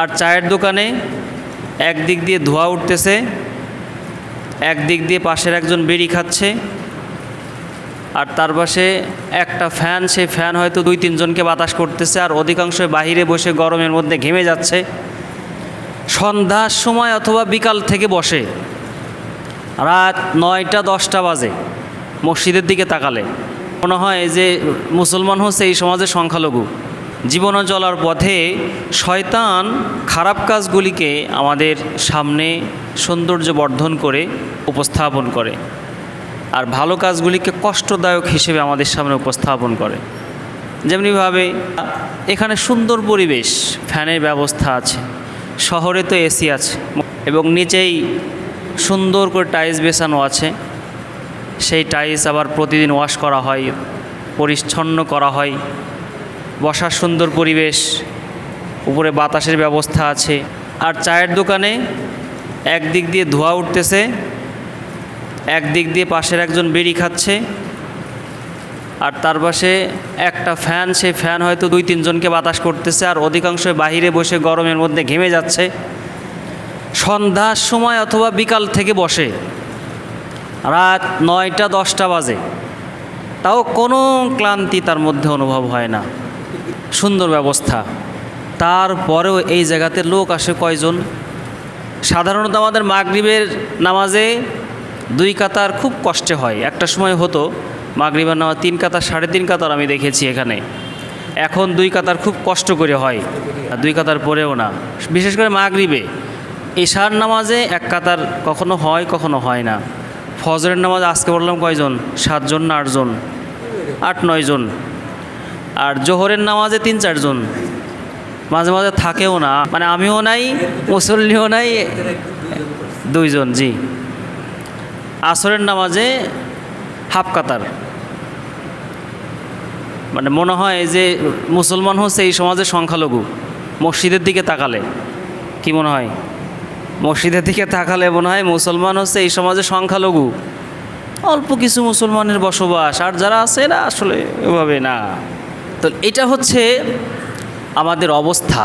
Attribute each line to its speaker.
Speaker 1: আর চায়ের দোকানে একদিক দিয়ে ধোঁয়া উঠতেছে, একদিক দিয়ে পাশের একজন বিড়ি খাচ্ছে, আর তার পাশে একটা ফ্যান, সেই ফ্যান হয়তো দুই তিনজনকে বাতাস করতেছে, আর অধিকাংশ বাহিরে বসে গরমের মধ্যে ঘেমে যাচ্ছে। সন্ধ্যার সময় অথবা বিকাল থেকে বসে। রাত নয়টা, দশটা বাজে, মসজিদের দিকে তাকালে। মনে হয় যে মুসলমান হচ্ছে এই সমাজের সংখ্যালঘু। জীবন চলার পথে শয়তান খারাপ কাজগুলিকে আমাদের সামনে সৌন্দর্য বর্ধন করে, উপস্থাপন করে আর ভালো কাজগুলিকে কষ্টদায়ক হিসেবে আমাদের সামনে উপস্থাপন করে। যেমনিভাবে এখানে সুন্দর পরিবেশ, ফ্যানের ব্যবস্থা আছে, শহরে তো এসি আছে এবং নিচেই সুন্দর করে টাইলস বেছানো আছে। সেই টাইলস আবার প্রতিদিন ওয়াশ করা হয়, পরিচ্ছন্ন করা হয়। বসার সুন্দর পরিবেশ, উপরে বাতাসের ব্যবস্থা আছে। আর চায়ের দোকানে একদিক দিয়ে ধোঁয়া উঠতেছে, একদিক দিয়ে পাশের একজন বিড়ি খাচ্ছে, আর তার পাশে একটা ফ্যান, সেই ফ্যান হয়তো দুই তিনজনকে বাতাস করতেছে, আর অধিকাংশ বাহিরে বসে গরমের মধ্যে ঘেমে যাচ্ছে। সন্ধ্যার সময় অথবা বিকাল থেকে বসে। রাত নয়টা দশটা বাজে। তাও কোনো ক্লান্তি তার মধ্যে অনুভব হয় না। সুন্দর ব্যবস্থা। তারপরেও এই জায়গাতে লোক আসে কয়জন? সাধারণত আমাদের মাগরিবের নামাজে দুই কাতার খুব কষ্টে হয়। একটা সময় হতো, মাগরিবের নামাজ তিন কাতার, সাড়ে তিন কাতার আমি দেখেছি এখানে। এখন দুই কাতার খুব কষ্ট করে হয়, আর দুই কাতার পরেও না। বিশেষ করে মাগরিবে, এশার নামাজে এক কাতার কখনো হয় কখনো হয় না। ফজরের নামাজ আজকে বললাম কয়জন? সাতজন না আটজন? আট, নয়জন। আর জোহরের নামাজে তিন চারজন মাঝে মাঝে থাকেও না। মানে আমিও নাই, মুসল্লিও নাই, দুইজন, জি। আসরের নামাজে হাফ কাতার। মানে মনে হয় যে মুসলমান হচ্ছে এই সমাজের সংখ্যালঘু। মসজিদের দিকে তাকালে। কি মনে হয়? মসজিদের দিকে তাকালে মনে হয় মুসলমান হচ্ছে এই সমাজের সংখ্যালঘু। অল্প কিছু মুসলমানের বসবাস। আর যারা আছে না আসলে এভাবে না। তো এটা হচ্ছে আমাদের অবস্থা।